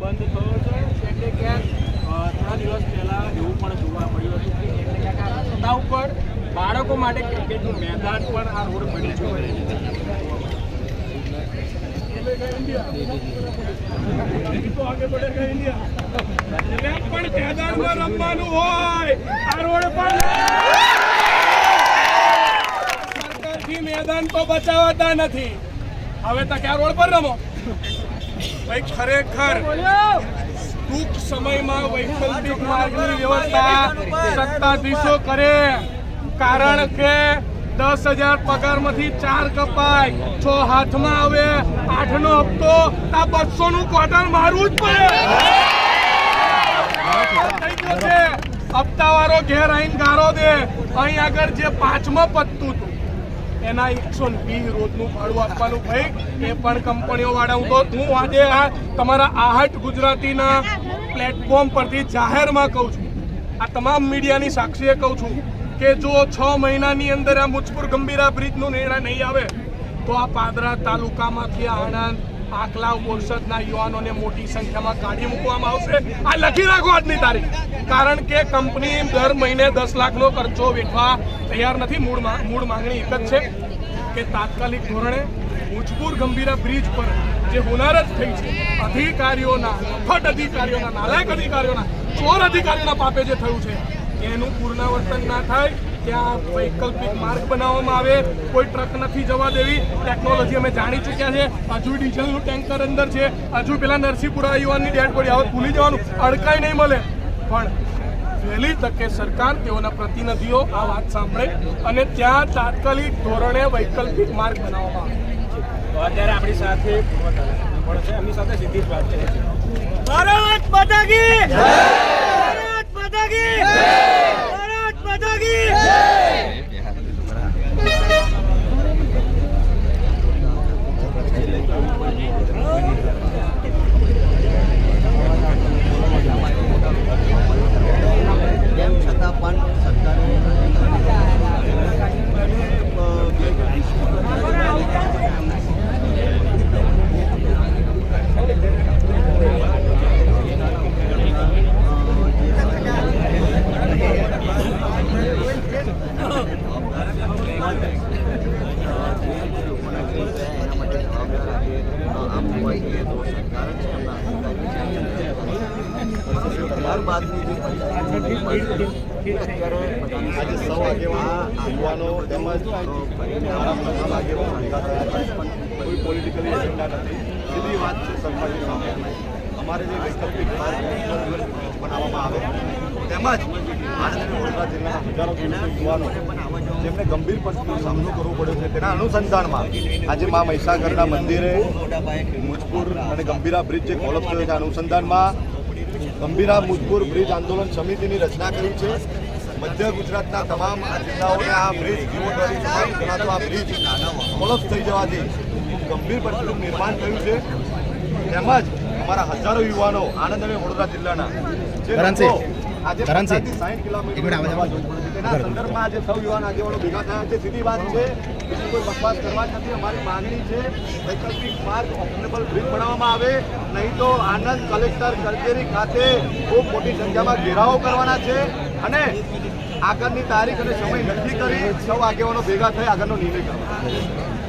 બંધ થયો છે. એટલે ક્યાંક થોડા દિવસ પહેલા એવું પણ જોવા મળ્યું હતું કે રસ્તા ઉપર બાળકો માટે ક્રિકેટનું મેદાન પણ આ રોડ બની ગયો પણ મેદાનમાં રમવાનું હોય આ રોડ પર મેદાન તો બચાવતા નથી. હવે તો ક્યાં રોડ પર રમો? ભાઈ, ખરેખર ટૂંક સમયમાં વૈકલ્પિક માર્ગની વ્યવસ્થા સત્તાધીશો કરે, કારણ કે દસ હજાર પગારમાંથી ચાર કપાય, છ હાથમાં આવે આઠ નો હપ્તો આ બસો નું ક્વાર્ટર મારવું જ પડે. હપ્તાવાળો ઘેર આઈને ગારો દે. અહીં આગળ જે પાંચમો પત્તું હતું એના એકસો વીસ રોજનું ભાડું આપવાનું ભાઈ એ પણ કંપનીઓ વાળા હું તો હું આજે આ તમારા આહટ ગુજરાતીના પ્લેટફોર્મ પરથી જાહેરમાં કહું છું. આ તમામ મીડિયાની સાક્ષીએ કહું છું કે જો છ મહિનાની અંદર આ મુજપુર ગંભીરા બ્રિજનો નિર્ણય નહીં આવે, તો આ પાદરા તાલુકામાંથી આણંદ આકલાવ બોરસદના યુવાનોને મોટી સંખ્યામાં કાઢી મૂકવામાં આવશે. આ લખી રાખો આજની તારીખ. કારણ કે કંપની દર મહિને દસ લાખનો ખર્ચો વેઠવા તૈયાર નથી. મૂળમાં, મૂળ માંગણી એક જ છે કે તાત્કાલિક ધોરણે ભૂજપુર ગંભીરા બ્રિજ પર જે હોનારત થઈ છે, અધિકારીઓના ફટ અધિકારીઓના, નાલાયક અધિકારીઓના, ચોર અધિકારીઓના પાપે જે થયું છે, એનું પુનરાવર્તન ના થાય. ત્યાં વૈકલ્પિક માર્ગ બનાવવામાં આવે કોઈ ટ્રક નથી જવા દેવી ટેકનોલોજી અમે જાણી ચૂક્યા છે. હજુ ડીઝલનું ટેન્કર અંદર છે. હજુ પેલા નરસિંહપુરા યુવાનની ડેડ બોડી હવે ભૂલી જવાનું અડકાઈ નહીં મળે. પણ વહેલી તકે સરકાર તેઓના પ્રતિનિધિઓ આ વાત સાંભળે અને ત્યાં તાત્કાલિક ધોરણે વૈકલ્પિક માર્ગ બનાવવામાં આવે. અત્યારે આપણી સાથે છે એમની સાથે સીધી જ વાત કરીએ ભારત માતા કી ભારત માતા કી ભારત માતા કી તેમ છતાં પણ સરકારે એના માટે જવાબદાર આજે આમ જોવા જઈએ તો સરકાર જ છે એમના અધિકારીઓ છે. અત્યારે બધાની આજે સામે સૌ છે. યુવાનો તેમજ આગેવાનો છે પોલિટિકલી એજન્ડા વાત છે સરકારની સામે અમારે જે વૈકલ્પિક માર્ગ બનાવવામાં આવે તેમજ આણંદ અને વડોદરા જિલ્લાના હજારો યુવાનો જેમને ગંભીર પરિસ્થિતિનો સામનો કરવો પડ્યો છે તેના અનુસંધાનમાં આજે મા મહીસાગરના મંદિરે મુજપુર અને ગંભીરા બ્રિજ જે કોલપ થયો છે અનુસંધાનમાં ગંભીરા મુજપુર બ્રિજ આંદોલન સમિતિની રચના કરી છે. મધ્ય ગુજરાતના તમામ આ જિલ્લાઓને આ બ્રિજ કરાતો આ બ્રિજ કોલપ્સ થઈ જવાથી ગંભીર પરિસ્થિતિનું નિર્માણ થયું છે. તેમજ અમારા હજારો યુવાનો આણંદ અને વડોદરા જિલ્લાના જે પડે છે. તેના સંદર્ભમાં આજે સૌ યુવાન આગેવાનો ભેગા થયા છે. સીધી વાત છે બીજી કોઈ બકવાસ કરવા નથી. અમારી માંગણી છે વૈકલ્પિક માર્ગ ઓપનેબલ બ્રિજ બનાવવામાં આવે. નહીં તો આનંદ કલેક્ટર કચેરી ખાતે ખૂબ મોટી સંખ્યામાં ઘેરાવો કરવાના છે. અને આગળની તારીખ અને સમય નક્કી કરી સૌ આગેવાનો ભેગા થઈ આગળનો નિર્ણય કરવાનો